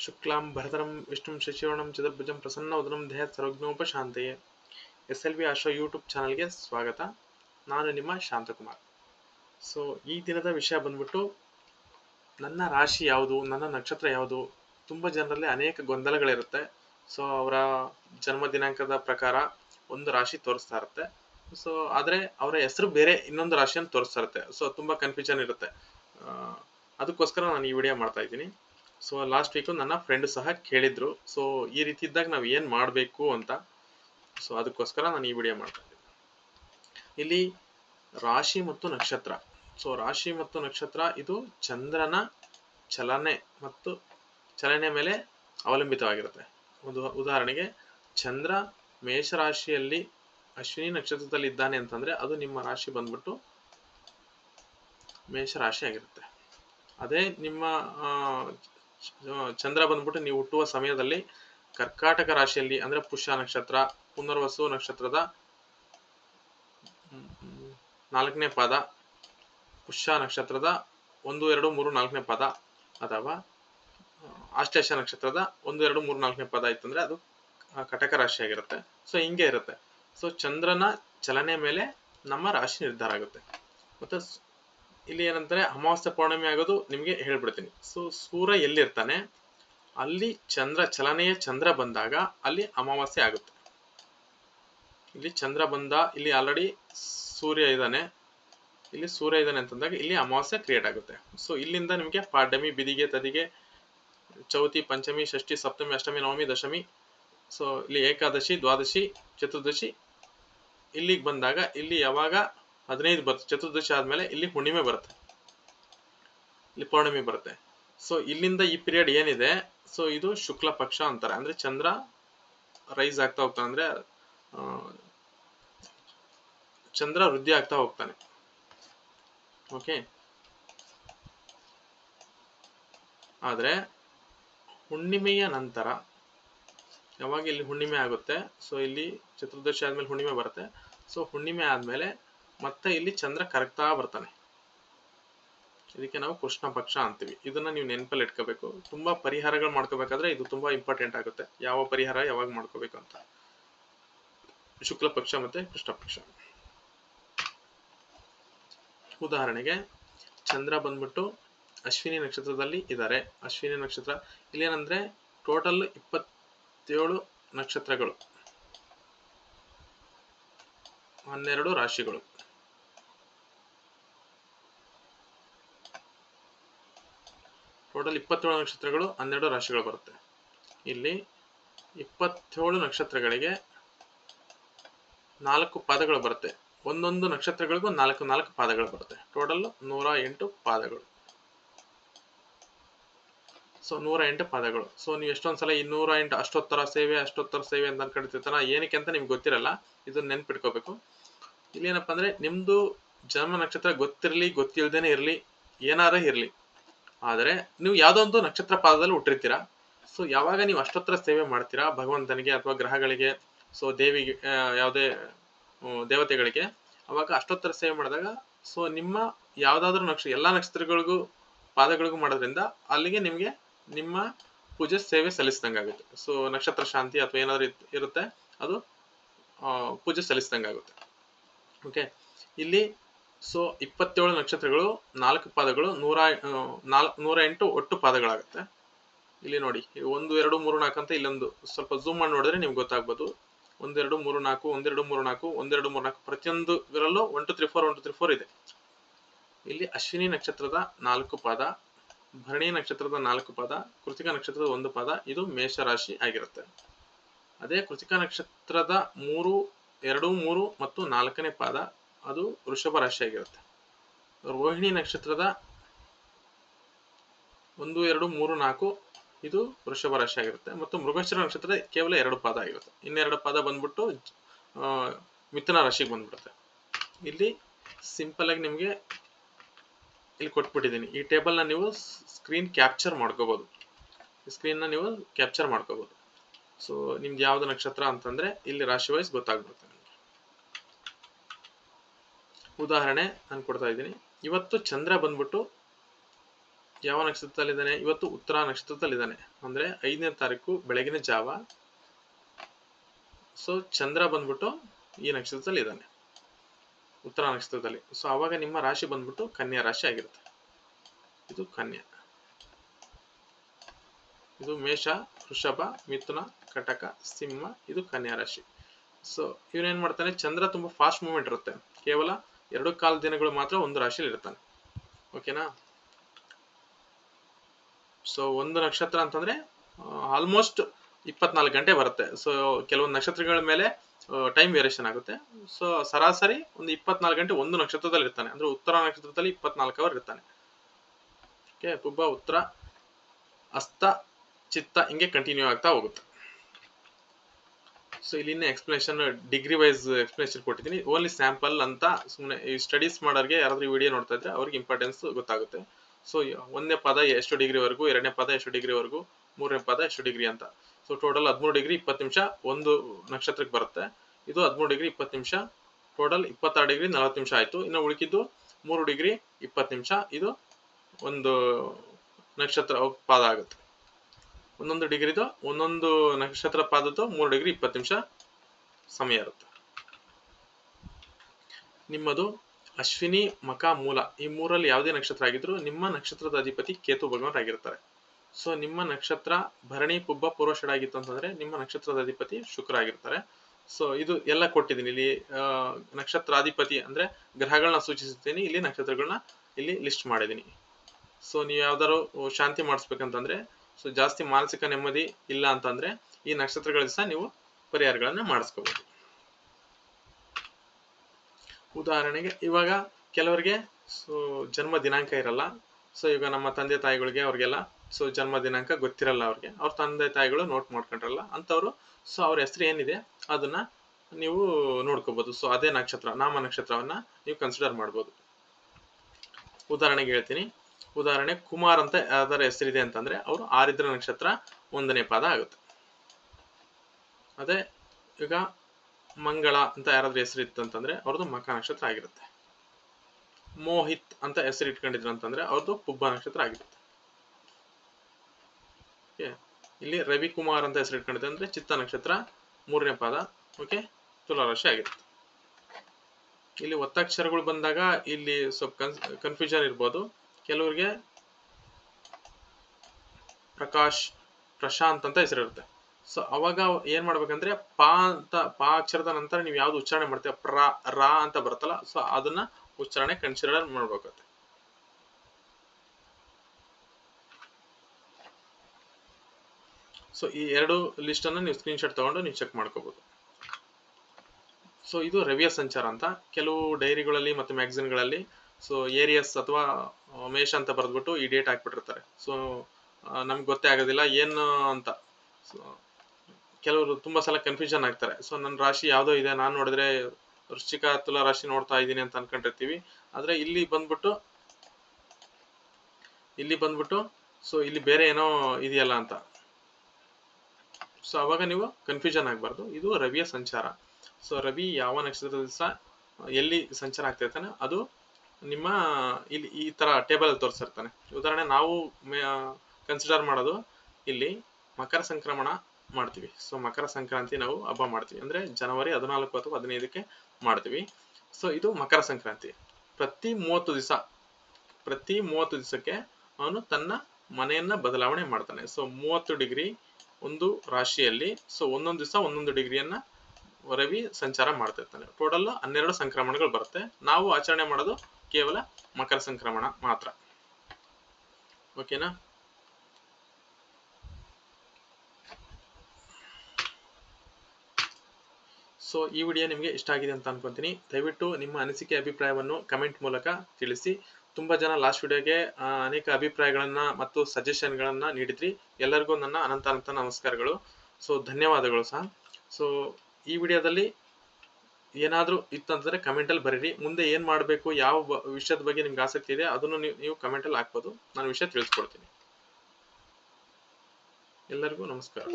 ಶುಕ್ಲಾಂ ಭರತರಂ ವಿಷ್ಣುಂ ಶಶಿವರ್ಣಂ ಚತುರ್ಭುಜಂ ಪ್ರಸನ್ನ ಉದರಂ ದೇಹ ಸರ್ವಜ್ಞೋಪಶಾಂತೆಯೇ ಎಸ್ ಎಲ್ ವಿ ಆಶೋ ಯೂಟ್ಯೂಬ್ ಚಾನಲ್ಗೆ ಸ್ವಾಗತ. ನಾನು ನಿಮ್ಮ ಶಾಂತಕುಮಾರ್. ಸೊ, ಈ ದಿನದ ವಿಷಯ ಬಂದ್ಬಿಟ್ಟು ನನ್ನ ರಾಶಿ ಯಾವುದು, ನನ್ನ ನಕ್ಷತ್ರ ಯಾವುದು, ತುಂಬ ಜನರಲ್ಲಿ ಅನೇಕ ಗೊಂದಲಗಳಿರುತ್ತೆ. ಸೊ, ಅವರ ಜನ್ಮ ದಿನಾಂಕದ ಪ್ರಕಾರ ಒಂದು ರಾಶಿ ತೋರಿಸ್ತಾ ಇರುತ್ತೆ. ಸೊ, ಆದರೆ ಅವರ ಹೆಸರು ಬೇರೆ ಇನ್ನೊಂದು ರಾಶಿಯನ್ನು ತೋರಿಸ್ತಾ ಇರುತ್ತೆ. ಸೊ, ತುಂಬ ಕನ್ಫ್ಯೂಷನ್ ಇರುತ್ತೆ. ಅದಕ್ಕೋಸ್ಕರ ನಾನು ಈ ವಿಡಿಯೋ ಮಾಡ್ತಾ ಇದ್ದೀನಿ. ಸೊ ಲಾಸ್ಟ್ ವೀಕು ನನ್ನ ಫ್ರೆಂಡ್ ಸಹ ಕೇಳಿದ್ರು. ಸೊ ಈ ರೀತಿ ಇದ್ದಾಗ ನಾವು ಏನು ಮಾಡಬೇಕು ಅಂತ. ಸೊ ಅದಕ್ಕೋಸ್ಕರ ನಾನು ಈ ವಿಡಿಯೋ ಮಾಡ್ತಾ ಇಲ್ಲಿ ರಾಶಿ ಮತ್ತು ನಕ್ಷತ್ರ. ಸೊ ರಾಶಿ ಮತ್ತು ನಕ್ಷತ್ರ ಇದು ಚಂದ್ರನ ಚಲನೆ ಮತ್ತು ಚಲನೆ ಮೇಲೆ ಅವಲಂಬಿತವಾಗಿರುತ್ತೆ. ಒಂದು ಉದಾಹರಣೆಗೆ ಚಂದ್ರ ಮೇಷರಾಶಿಯಲ್ಲಿ ಅಶ್ವಿನಿ ನಕ್ಷತ್ರದಲ್ಲಿ ಇದ್ದಾನೆ ಅಂತಂದ್ರೆ ಅದು ನಿಮ್ಮ ರಾಶಿ ಬಂದ್ಬಿಟ್ಟು ಮೇಷರಾಶಿ ಆಗಿರುತ್ತೆ. ಅದೇ ನಿಮ್ಮ ಚಂದ್ರ ಬಂದ್ಬಿಟ್ಟು ನೀವು ಹುಟ್ಟುವ ಸಮಯದಲ್ಲಿ ಕರ್ಕಾಟಕ ರಾಶಿಯಲ್ಲಿ, ಅಂದ್ರೆ ಪುಷ್ಯ ನಕ್ಷತ್ರ, ಪುನರ್ವಸು ನಕ್ಷತ್ರದ ನಾಲ್ಕನೇ ಪಾದ, ಪುಷ್ಯ ನಕ್ಷತ್ರದ ಒಂದು, ಎರಡು, ಮೂರು, ನಾಲ್ಕನೇ ಪದ, ಅಥವಾ ಆಶ್ಲೇಷ ನಕ್ಷತ್ರದ ಒಂದು, ಎರಡು, ಮೂರು, ನಾಲ್ಕನೇ ಪದ ಇತ್ತಂದ್ರೆ ಅದು ಕಟಕ ರಾಶಿಯಾಗಿರುತ್ತೆ ಸೊ ಹಿಂಗೆ ಇರುತ್ತೆ. ಸೊ ಚಂದ್ರನ ಚಲನೆ ಮೇಲೆ ನಮ್ಮ ರಾಶಿ ನಿರ್ಧಾರ ಆಗುತ್ತೆ. ಮತ್ತೆ ಇಲ್ಲಿ ಏನಂತಾರೆ, ಅಮಾವಾಸ್ಯ ಪೌರ್ಣಮಿ ಆಗೋದು ನಿಮಗೆ ಹೇಳ್ಬಿಡ್ತೀನಿ. ಸೊ ಸೂರ್ಯ ಎಲ್ಲಿರ್ತಾನೆ? ಅಲ್ಲಿ ಚಂದ್ರ, ಚಲನೆಯ ಚಂದ್ರ ಬಂದಾಗ ಅಲ್ಲಿ ಅಮಾವಾಸ್ಯೆ ಆಗುತ್ತೆ. ಇಲ್ಲಿ ಚಂದ್ರ ಬಂದ, ಇಲ್ಲಿ ಆಲ್ರೆಡಿ ಸೂರ್ಯ ಇದ್ದಾನೆ. ಇಲ್ಲಿ ಸೂರ್ಯ ಇದ್ದಾನೆ ಅಂತಂದಾಗ ಇಲ್ಲಿ ಅಮಾವಾಸ್ಯೆ ಕ್ರಿಯೇಟ್ ಆಗುತ್ತೆ. ಸೊ ಇಲ್ಲಿಂದ ನಿಮಗೆ ಪಾಡ್ಯಮಿ, ಬಿದಿಗೆ, ತದಿಗೆ, ಚೌತಿ, ಪಂಚಮಿ, ಷಷ್ಠಿ, ಸಪ್ತಮಿ, ಅಷ್ಟಮಿ, ನವಮಿ, ದಶಮಿ ಸೊ ಇಲ್ಲಿ ಏಕಾದಶಿ, ದ್ವಾದಶಿ, ಚತುರ್ದಶಿ, ಇಲ್ಲಿಗೆ ಬಂದಾಗ ಇಲ್ಲಿ ಯಾವಾಗ ಹದಿನೈದು ಬರುತ್ತೆ ಚತುರ್ದಶಿ ಆದ್ಮೇಲೆ ಇಲ್ಲಿ ಹುಣ್ಣಿಮೆ ಬರುತ್ತೆ. ಇಲ್ಲಿ ಪೌರ್ಣಿಮೆ ಬರುತ್ತೆ. ಸೊ ಇಲ್ಲಿಂದ ಈ ಪೀರಿಯಡ್ ಏನಿದೆ? ಸೊ ಇದು ಶುಕ್ಲ ಪಕ್ಷ ಅಂತಾರೆ. ಅಂದ್ರೆ ಚಂದ್ರ ರೈಸ್ ಆಗ್ತಾ ಹೋಗ್ತಾನೆ. ಅಂದ್ರೆ ಚಂದ್ರ ವೃದ್ಧಿ ಆಗ್ತಾ ಹೋಗ್ತಾನೆ. ಓಕೆ ಆದ್ರೆ, ಹುಣ್ಣಿಮೆಯ ನಂತರ, ಯಾವಾಗ ಇಲ್ಲಿ ಹುಣ್ಣಿಮೆ ಆಗುತ್ತೆ? ಸೊ ಇಲ್ಲಿ ಚತುರ್ದಶಿ ಆದ್ಮೇಲೆ ಹುಣ್ಣಿಮೆ ಬರುತ್ತೆ. ಸೊ ಹುಣ್ಣಿಮೆ ಆದ್ಮೇಲೆ ಮತ್ತೆ ಇಲ್ಲಿ ಚಂದ್ರ ಕರಗ್ತಾ ಬರ್ತಾನೆ. ಇದಕ್ಕೆ ನಾವು ಕೃಷ್ಣ ಪಕ್ಷ ಅಂತೀವಿ. ಇದನ್ನ ನೀವು ನೆನಪಲ್ಲಿ ಇಟ್ಕೋಬೇಕು. ತುಂಬಾ ಪರಿಹಾರಗಳು ಮಾಡ್ಕೋಬೇಕಾದ್ರೆ ಇದು ತುಂಬಾ ಇಂಪಾರ್ಟೆಂಟ್ ಆಗುತ್ತೆ. ಯಾವ ಪರಿಹಾರ ಯಾವಾಗ ಮಾಡ್ಕೋಬೇಕು ಅಂತ. ಶುಕ್ಲ ಪಕ್ಷ ಮತ್ತೆ ಕೃಷ್ಣ ಪಕ್ಷ. ಉದಾಹರಣೆಗೆ, ಚಂದ್ರ ಬಂದ್ಬಿಟ್ಟು ಅಶ್ವಿನಿ ನಕ್ಷತ್ರದಲ್ಲಿ ಇದ್ದಾರೆ ಅಶ್ವಿನಿ ನಕ್ಷತ್ರ ಇಲ್ಲೇನಂದ್ರೆ ಟೋಟಲ್ ಇಪ್ಪತ್ತೇಳು ನಕ್ಷತ್ರಗಳು. ಹನ್ನೆರಡು ರಾಶಿಗಳು. ಟೋಟಲ್ ಇಪ್ಪತ್ತೇಳು ನಕ್ಷತ್ರಗಳು ಹನ್ನೆರಡು ರಾಶಿಗಳು ಬರುತ್ತೆ. ಇಲ್ಲಿ ಇಪ್ಪತ್ತೇಳು ನಕ್ಷತ್ರಗಳಿಗೆ ನಾಲ್ಕು ಪಾದಗಳು ಬರುತ್ತೆ. ಒಂದೊಂದು ನಕ್ಷತ್ರಗಳಿಗೂ ನಾಲ್ಕು ನಾಲ್ಕು ಪಾದಗಳು ಬರುತ್ತೆ. ಟೋಟಲ್ ನೂರ ಎಂಟು ಪಾದಗಳು. ಸೊ, ನೂರ ಎಂಟು ಪಾದಗಳು. ಸೊ, ನೀವು ಎಷ್ಟೊಂದ್ಸಲ ಈ ನೂರ ಎಂಟು ಅಷ್ಟೊತ್ತರ ಸೇವೆ ಅಷ್ಟೊತ್ತರ ಸೇವೆ ಅಂತ ಅನ್ಕೊಂಡಿರ್ತೀರ ಏನಕ್ಕೆ ಅಂತ ನಿಮ್ಗೆ ಗೊತ್ತಿರಲ್ಲ. ಇದನ್ನ ನೆನ್ಪಿಟ್ಕೋಬೇಕು. ಇಲ್ಲಿ ಏನಪ್ಪಾ ಅಂದ್ರೆ ನಿಮ್ದು ಜನ್ಮ ನಕ್ಷತ್ರ ಗೊತ್ತಿರಲಿ, ಗೊತ್ತಿಲ್ದೇನೆ ಇರಲಿ ಏನಾರ ಇರಲಿ. ಆದರೆ ನೀವು ಯಾವುದೋ ಒಂದು ನಕ್ಷತ್ರ ಪಾದದಲ್ಲಿ ಹುಟ್ಟಿರ್ತೀರಾ. ಸೊ ಯಾವಾಗ ನೀವು ಅಷ್ಟೋತ್ತರ ಸೇವೆ ಮಾಡ್ತೀರಾ, ಭಗವಂತನಿಗೆ ಅಥವಾ ಗ್ರಹಗಳಿಗೆ ಸೊ ದೇವಿಗೆ ಯಾವುದೇ ದೇವತೆಗಳಿಗೆ, ಅವಾಗ ಅಷ್ಟೋತ್ತರ ಸೇವೆ ಮಾಡಿದಾಗ ಸೊ ನಿಮ್ಮ ಯಾವುದಾದ್ರೂ ನಕ್ಷ, ಎಲ್ಲಾ ನಕ್ಷತ್ರಗಳಿಗೂ, ಪಾದಗಳಿಗೂ ಮಾಡೋದ್ರಿಂದ ಅಲ್ಲಿಗೆ ನಿಮಗೆ ನಿಮ್ಮ ಪೂಜೆ ಸೇವೆ ಸಲ್ಲಿಸಿದಂಗಾಗುತ್ತೆ. ಸೊ ನಕ್ಷತ್ರ ಶಾಂತಿ ಅಥವಾ ಏನಾದ್ರು ಇರುತ್ತೆ, ಅದು ಪೂಜೆ ಸಲ್ಲಿಸಿದಂಗಾಗುತ್ತೆ. ಓಕೆ ಇಲ್ಲಿ ಸೊ, ಇಪ್ಪತ್ತೇಳು ನಕ್ಷತ್ರಗಳು, ನಾಲ್ಕು ಪಾದಗಳು, ನೂರ ನಾಲ್ಕು ನೂರ ಎಂಟು ಒಟ್ಟು ಪಾದಗಳಾಗುತ್ತೆ. ಇಲ್ಲಿ ನೋಡಿ ಒಂದು, ಎರಡು, ಮೂರು, ನಾಲ್ಕು ಅಂತ ಇಲ್ಲೊಂದು, ಸ್ವಲ್ಪ ಝೂಮ್ ಮಾಡಿ ನೋಡಿದ್ರೆ ನಿಮ್ಗೆ ಗೊತ್ತಾಗ್ಬೋದು. ಒಂದೆರಡು ಮೂರು, ನಾಲ್ಕು ಒಂದೆರಡು ಮೂರು, ನಾಲ್ಕು ಒಂದೆರಡು ಮೂರು, ನಾಲ್ಕು ಪ್ರತಿಯೊಂದು ಇದರಲ್ಲೂ one two three four one two three four ಇದೆ. ಇಲ್ಲಿ ಅಶ್ವಿನಿ ನಕ್ಷತ್ರದ ನಾಲ್ಕು ಪಾದ, ಭರಣಿ ನಕ್ಷತ್ರದ ನಾಲ್ಕು ಪಾದ, ಕೃತಿಕ ನಕ್ಷತ್ರದ ಒಂದು ಪಾದ, ಇದು ಮೇಷರಾಶಿ ಆಗಿರುತ್ತೆ. ಅದೇ ಕೃತಿಕ ನಕ್ಷತ್ರದ ಮೂರು, ಎರಡು, ಮೂರು ಮತ್ತು ನಾಲ್ಕನೇ ಪಾದ ಅದು ವೃಷಭ ರಾಶಿಯಾಗಿರುತ್ತೆ. ರೋಹಿಣಿ ನಕ್ಷತ್ರದ ಒಂದು, ಎರಡು, ಮೂರು, ನಾಲ್ಕು, ಇದು ವೃಷಭ ರಾಶಿ ಆಗಿರುತ್ತೆ ಮತ್ತು ಮೃಗಶಿರ ನಕ್ಷತ್ರ ಕೇವಲ ಎರಡು ಪಾದ ಆಗಿರುತ್ತೆ. ಇನ್ನೆರಡು ಪಾದ ಬಂದ್ಬಿಟ್ಟು ಮಿಥುನ ರಾಶಿಗೆ ಬಂದ್ಬಿಡುತ್ತೆ. ಇಲ್ಲಿ ಸಿಂಪಲ್ ಆಗಿ ನಿಮಗೆ ಇಲ್ಲಿ ಕೊಟ್ಬಿಟ್ಟಿದ್ದೀನಿ. ಈ ಟೇಬಲ್ನ ನೀವು ಸ್ಕ್ರೀನ್ ಕ್ಯಾಪ್ಚರ್ ಮಾಡ್ಕೋಬೋದು. ಸ್ಕ್ರೀನ್ನ ನೀವು ಕ್ಯಾಪ್ಚರ್ ಮಾಡ್ಕೋಬೋದು. ಸೊ, ನಿಮ್ದು ಯಾವ್ದು ನಕ್ಷತ್ರ ಅಂತಂದ್ರೆ ಇಲ್ಲಿ ರಾಶಿ ವೈಸ್ ಗೊತ್ತಾಗ್ಬಿಡುತ್ತೆ. ಉದಾಹರಣೆ ನಾನು ಕೊಡ್ತಾ ಇದ್ದೀನಿ. ಇವತ್ತು ಚಂದ್ರ ಬಂದ್ಬಿಟ್ಟು ಯಾವ ನಕ್ಷತ್ರದಲ್ಲಿದ್ದಾನೆ? ಇವತ್ತು ಉತ್ತರ ನಕ್ಷತ್ರದಲ್ಲಿದ್ದಾನೆ. ಅಂದ್ರೆ ಐದನೇ ತಾರೀಕು ಬೆಳಗಿನ ಜಾವ. ಸೊ ಚಂದ್ರ ಬಂದ್ಬಿಟ್ಟು ಈ ನಕ್ಷತ್ರದಲ್ಲಿ ಇದ್ದಾನೆ ಉತ್ತರ ನಕ್ಷತ್ರದಲ್ಲಿ. ಸೊ ಅವಾಗ ನಿಮ್ಮ ರಾಶಿ ಬಂದ್ಬಿಟ್ಟು ಕನ್ಯಾ ರಾಶಿ ಆಗಿರುತ್ತೆ. ಇದು ಕನ್ಯಾ. ಇದು ಮೇಷ, ವೃಷಭ, ಮಿಥುನ, ಕಟಕ, ಸಿಂಹ, ಇದು ಕನ್ಯಾ ರಾಶಿ. ಸೊ ಇವನೇನ್ ಮಾಡ್ತಾನೆ? ಚಂದ್ರ ತುಂಬಾ ಫಾಸ್ಟ್ ಮೂವ್ಮೆಂಟ್ ಇರುತ್ತೆ. ಕೇವಲ ಎರಡು ಕಾಲ ದಿನಗಳು ಮಾತ್ರ ಒಂದು ರಾಶಿಯಲ್ಲಿ ಇರ್ತಾನೆ. ಓಕೆನಾ ಸೊ ಒಂದು ನಕ್ಷತ್ರ ಅಂತಂದ್ರೆ ಆಲ್ಮೋಸ್ಟ್ ಇಪ್ಪತ್ನಾಲ್ಕು ಗಂಟೆ ಬರುತ್ತೆ. ಸೊ ಕೆಲವೊಂದು ನಕ್ಷತ್ರಗಳ ಮೇಲೆ ಟೈಮ್ ವೇರಿಯೇಷನ್ ಆಗುತ್ತೆ. ಸೊ ಸರಾಸರಿ ಒಂದು ಇಪ್ಪತ್ನಾಲ್ಕು ಗಂಟೆ ಒಂದು ನಕ್ಷತ್ರದಲ್ಲಿ ಇರ್ತಾನೆ. ಅಂದ್ರೆ ಉತ್ತರ ನಕ್ಷತ್ರದಲ್ಲಿ ಇಪ್ಪತ್ನಾಲ್ಕು ಅವರ್ ಇರ್ತಾನೆ. ಓಕೆ ಪುಬ್ಬ ಉತ್ತರ, ಅಸ್ತ, ಚಿತ್ತ, ಹಿಂಗೆ ಕಂಟಿನ್ಯೂ ಆಗ್ತಾ ಹೋಗುತ್ತೆ. ಸೊ ಇಲ್ಲಿ ಎಕ್ಸ್ಪ್ಲನೇಷನ್ ಡಿಗ್ರಿ ವೈಸ್ ಎಕ್ಸ್ಪ್ಲನೇಷನ್ ಕೊಟ್ಟಿದ್ದೀನಿ. ಓನ್ಲಿ ಸ್ಯಾಂಪಲ್ ಅಂತ ಸುಮ್ಮನೆ ಈ ಸ್ಟಡೀಸ್ ಮಾಡೋರಿಗೆ ಯಾರಾದ್ರೂ ವಿಡಿಯೋ ನೋಡ್ತಾ ಇದ್ರೆ ಅವ್ರಿಗೆ ಇಂಪಾರ್ಟೆನ್ಸ್ ಗೊತ್ತಾಗುತ್ತೆ. ಸೊ ಒಂದನೇ ಪದ ಎಷ್ಟು ಡಿಗ್ರಿವರೆಗೂ ಎರಡನೇ ಪದ ಎಷ್ಟು ಡಿಗ್ರಿವರೆಗೂ ಮೂರನೇ ಪದ ಎಷ್ಟು ಡಿಗ್ರಿ ಅಂತ. ಸೊ ಟೋಟಲ್ ಹದಿಮೂರು ಡಿಗ್ರಿ ಇಪ್ಪತ್ತು ನಿಮಿಷ ಒಂದು ನಕ್ಷತ್ರಕ್ಕೆ ಬರುತ್ತೆ. ಇದು ಹದಿಮೂರು ಡಿಗ್ರಿ ಇಪ್ಪತ್ತು ನಿಮಿಷ ಟೋಟಲ್ ಇಪ್ಪತ್ತಾರು ಡಿಗ್ರಿ ನಲವತ್ತು ನಿಮಿಷ ಆಯಿತು. ಇನ್ನು ಉಳಿಕಿದ್ದು ಮೂರು ಡಿಗ್ರಿ ಇಪ್ಪತ್ತು ನಿಮಿಷ. ಇದು ಒಂದು ನಕ್ಷತ್ರ ಪಾದ ಆಗುತ್ತೆ. ಒಂದೊಂದು ಡಿಗ್ರಿದು, ಒಂದೊಂದು ನಕ್ಷತ್ರ ಪಾದದ್ದು ಮೂರು ಡಿಗ್ರಿ ಇಪ್ಪತ್ತು ನಿಮಿಷ ಸಮಯ ಇರುತ್ತೆ. ನಿಮ್ಮದು ಅಶ್ವಿನಿ, ಮಕ, ಮೂಲ, ಈ ಮೂರಲ್ಲಿ ಯಾವುದೇ ನಕ್ಷತ್ರ ಆಗಿದ್ರು ನಿಮ್ಮ ನಕ್ಷತ್ರದ ಅಧಿಪತಿ ಕೇತು ಭಗವಾನ್ ಆಗಿರ್ತಾರೆ. ಸೊ ನಿಮ್ಮ ನಕ್ಷತ್ರ ಭರಣಿ, ಪುಬ್ಬ ಪೂರ್ವಷಡ ಆಗಿತ್ತು ಅಂತಂದ್ರೆ ನಿಮ್ಮ ನಕ್ಷತ್ರದ ಅಧಿಪತಿ ಶುಕ್ರ ಆಗಿರ್ತಾರೆ. ಸೊ ಇದು ಎಲ್ಲ ಕೊಟ್ಟಿದ್ದೀನಿ. ಇಲ್ಲಿ ನಕ್ಷತ್ರಾಧಿಪತಿ ಅಂದ್ರೆ ಗ್ರಹಗಳನ್ನ ಸೂಚಿಸುತ್ತೀನಿ. ಇಲ್ಲಿ ನಕ್ಷತ್ರಗಳನ್ನ ಇಲ್ಲಿ ಲಿಸ್ಟ್ ಮಾಡಿದ್ದೀನಿ. ಸೊ ನೀವು ಯಾವ್ದಾದ್ರು ಶಾಂತಿ ಮಾಡಿಸ್ಬೇಕಂತಂದ್ರೆ ಸೊ ಜಾಸ್ತಿ ಮಾನಸಿಕ ನೆಮ್ಮದಿ ಇಲ್ಲ ಅಂತಂದ್ರೆ ಈ ನಕ್ಷತ್ರಗಳ ಸಹ ನೀವು ಪರಿಹಾರಗಳನ್ನ ಮಾಡಿಸ್ಕೋಬಹುದು ಉದಾಹರಣೆಗೆ ಇವಾಗ ಕೆಲವರಿಗೆ ಸೊ ಜನ್ಮ ದಿನಾಂಕ ಇರಲ್ಲ. ಸೊ ಈಗ ನಮ್ಮ ತಂದೆ ತಾಯಿಗಳಿಗೆ ಅವ್ರಿಗೆಲ್ಲ ಸೊ ಜನ್ಮ ದಿನಾಂಕ ಗೊತ್ತಿರಲ್ಲ ಅವ್ರಿಗೆ. ಅವ್ರ ತಂದೆ ತಾಯಿಗಳು ನೋಟ್ ಮಾಡ್ಕೊಂಡ್ರಲ್ಲ ಅಂತವ್ರು ಸೊ ಅವ್ರ ಹೆಸರು ಏನಿದೆ ಅದನ್ನ ನೀವು ನೋಡ್ಕೋಬಹುದು ಸೊ ಅದೇ ನಕ್ಷತ್ರ, ನಾಮ ನಕ್ಷತ್ರವನ್ನ ನೀವು ಕನ್ಸಿಡರ್ ಮಾಡ್ಬೋದು. ಉದಾಹರಣೆಗೆ ಹೇಳ್ತೀನಿ. ಉದಾಹರಣೆ, ಕುಮಾರ್ ಅಂತ ಯಾವ್ದಾರ ಹೆಸರಿದೆ ಅಂತಂದ್ರೆ ಅವರು ಆರಿದ್ರ ನಕ್ಷತ್ರ ಒಂದನೇ ಪಾದ ಆಗುತ್ತೆ. ಅದೇ ಈಗ ಮಂಗಳ ಅಂತ ಯಾರಾದ್ರೂ ಹೆಸರು ಇತ್ತು ಅಂತಂದ್ರೆ ಅವ್ರದ್ದು ಮಕ ನಕ್ಷತ್ರ ಆಗಿರುತ್ತೆ. ಮೋಹಿತ್ ಅಂತ ಹೆಸರು ಇಟ್ಕೊಂಡಿದ್ರು ಅಂತಂದ್ರೆ ಅವ್ರದ್ದು ಪುಬ್ಬ ನಕ್ಷತ್ರ ಆಗಿರುತ್ತೆ. ಇಲ್ಲಿ ರವಿಕುಮಾರ್ ಅಂತ ಹೆಸರು ಇಟ್ಕೊಂಡಿದ್ರು ಅಂದ್ರೆ ಚಿತ್ತ ನಕ್ಷತ್ರ ಮೂರನೇ ಪಾದ, ಓಕೆ ತುಲಾರಾಶಿ ಆಗಿರುತ್ತೆ. ಇಲ್ಲಿ ಒತ್ತಕ್ಷರಗಳು ಬಂದಾಗ ಇಲ್ಲಿ ಸ್ವಲ್ಪ ಕನ್ಫ್ಯೂಷನ್ ಇರ್ಬೋದು. ಕೆಲವ್ರಿಗೆ ಪ್ರಕಾಶ್ ಪ್ರಶಾಂತ್ ಅಂತ ಹೆಸರಿರುತ್ತೆ. ಸೊ ಅವಾಗ ಏನ್ ಮಾಡ್ಬೇಕಂದ್ರೆ ಪಾ ಅಂತ, ಪಾ ಅಕ್ಷರದ ನಂತರ ನೀವು ಯಾವ್ದು ಉಚ್ಚಾರಣೆ ಮಾಡ್ತೀವಿ ಪ್ರ, ರಾ ಅಂತ ಬರುತ್ತಲ್ಲ ಸೊ ಅದನ್ನ ಉಚ್ಚಾರಣೆ ಕನ್ಸಿಡರ್ ಮಾಡ್ಬೇಕಾಗುತ್ತೆ. ಸೊ ಈ ಎರಡು ಲಿಸ್ಟ್ ಅನ್ನ ನೀವು ಸ್ಕ್ರೀನ್ಶಾಟ್ ತಗೊಂಡು ನೀವು ಚೆಕ್ ಮಾಡ್ಕೋಬಹುದು ಸೊ ಇದು ರವಿಯ ಸಂಚಾರ ಅಂತ. ಕೆಲವು ಡೈರಿಗಳಲ್ಲಿ ಮತ್ತು ಮ್ಯಾಗಝಿನ್ಗಳಲ್ಲಿ ಸೊ ಏರಿಯಸ್ ಅಥವಾ ಮೇಷ ಅಂತ ಬರೆದ್ಬಿಟ್ಟು ಈ ಡೇಟ್ ಹಾಕ್ಬಿಟ್ಟಿರ್ತಾರೆ. ಸೊ ನಮ್ಗೆ ಗೊತ್ತೇ ಆಗೋದಿಲ್ಲ, ಏನು ಅಂತ. ಕೆಲವರು ತುಂಬಾ ಸಲ ಕನ್ಫ್ಯೂಷನ್ ಆಗ್ತಾರೆ. ಸೊ ನನ್ನ ರಾಶಿ ಯಾವುದೋ ಇದೆ, ನಾನು ನೋಡಿದ್ರೆ ವೃಶ್ಚಿಕ ತುಲಾ ರಾಶಿ ನೋಡ್ತಾ ಇದ್ದೀನಿ ಅಂತ ಅನ್ಕೊಂಡಿರ್ತೀವಿ. ಆದ್ರೆ ಇಲ್ಲಿ ಬಂದ್ಬಿಟ್ಟು ಇಲ್ಲಿ ಬಂದ್ಬಿಟ್ಟು ಸೊ ಇಲ್ಲಿ ಬೇರೆ ಏನೋ ಇದೆಯಲ್ಲ ಅಂತ. ಸೊ ಅವಾಗ ನೀವು ಕನ್ಫ್ಯೂಷನ್ ಆಗಬಾರ್ದು. ಇದು ರವಿಯ ಸಂಚಾರ. ಸೊ ರವಿ ಯಾವ ನಕ್ಷತ್ರದ ದಿವಸ ಎಲ್ಲಿ ಸಂಚಾರ ಆಗ್ತಾ ಇರ್ತಾನೆ, ಅದು ನಿಮ್ಮ ಇಲ್ಲಿ ಈ ತರ ಟೇಬಲ್ ತೋರಿಸಿರ್ತಾನೆ. ಉದಾಹರಣೆ ನಾವು ಕನ್ಸಿಡರ್ ಮಾಡೋದು ಇಲ್ಲಿ ಮಕರ ಸಂಕ್ರಮಣ ಮಾಡ್ತೀವಿ. ಸೊ ಮಕರ ಸಂಕ್ರಾಂತಿ ನಾವು ಹಬ್ಬ ಮಾಡ್ತೀವಿ. ಅಂದ್ರೆ ಜನವರಿ ಹದಿನಾಲ್ಕು ಅಥವಾ ಹದಿನೈದಕ್ಕೆ ಮಾಡ್ತೀವಿ. ಸೊ ಇದು ಮಕರ ಸಂಕ್ರಾಂತಿ. ಪ್ರತಿ ಮೂವತ್ತು ದಿವಸ, ಪ್ರತಿ ಮೂವತ್ತು ದಿವಸಕ್ಕೆ ಅವನು ತನ್ನ ಮನೆಯನ್ನ ಬದಲಾವಣೆ ಮಾಡ್ತಾನೆ. ಸೊ ಮೂವತ್ತು ಡಿಗ್ರಿ ಒಂದು ರಾಶಿಯಲ್ಲಿ ಸೊ ಒಂದೊಂದು ದಿವಸ ಒಂದೊಂದು ಡಿಗ್ರಿಯನ್ನ ರವಿ ಸಂಚಾರ ಮಾಡ್ತಿರ್ತಾನೆ ಟೋಟಲ್ ಹನ್ನೆರಡು ಸಂಕ್ರಮಣಗಳು ಬರುತ್ತೆ. ನಾವು ಆಚರಣೆ ಮಾಡೋದು ಕೇವಲ ಮಕರ ಸಂಕ್ರಮಣ ಮಾತ್ರ. ಓಕೆನಾ ಸೊ ಈ ವಿಡಿಯೋ ನಿಮಗೆ ಇಷ್ಟ ಆಗಿದೆ ಅಂತ ಅನ್ಕೊಂತೀನಿ. ದಯವಿಟ್ಟು ನಿಮ್ಮ ಅನಿಸಿಕೆ ಅಭಿಪ್ರಾಯವನ್ನು ಕಮೆಂಟ್ ಮೂಲಕ ತಿಳಿಸಿ. ತುಂಬಾ ಜನ ಲಾಸ್ಟ್ ವಿಡಿಯೋಗೆ ಅನೇಕ ಅಭಿಪ್ರಾಯಗಳನ್ನ ಮತ್ತು ಸಜೆಷನ್ಗಳನ್ನ ನೀಡಿದ್ರಿ. ಎಲ್ಲರಿಗೂ ನನ್ನ ಅನಂತ ಅನಂತ ನಮಸ್ಕಾರಗಳು. ಸೊ ಧನ್ಯವಾದಗಳು ಸಹ ಸೊ ಈ ವಿಡಿಯೋದಲ್ಲಿ ಏನಾದರೂ ಇತ್ತಂತಂದ್ರೆ ಕಮೆಂಟಲ್ಲಿ ಬರೀರಿ. ಮುಂದೆ ಏನು ಮಾಡಬೇಕು, ಯಾವ ವಿಷಯದ ಬಗ್ಗೆ ನಿಮ್ಗೆ ಆಸಕ್ತಿ ಇದೆ, ಅದನ್ನು ನೀವು ನೀವು ಕಮೆಂಟಲ್ಲಿ ಹಾಕ್ಬೋದು. ನಾನು ವಿಷಯ ತಿಳಿಸ್ಕೊಡ್ತೀನಿ. ಎಲ್ಲರಿಗೂ ನಮಸ್ಕಾರ.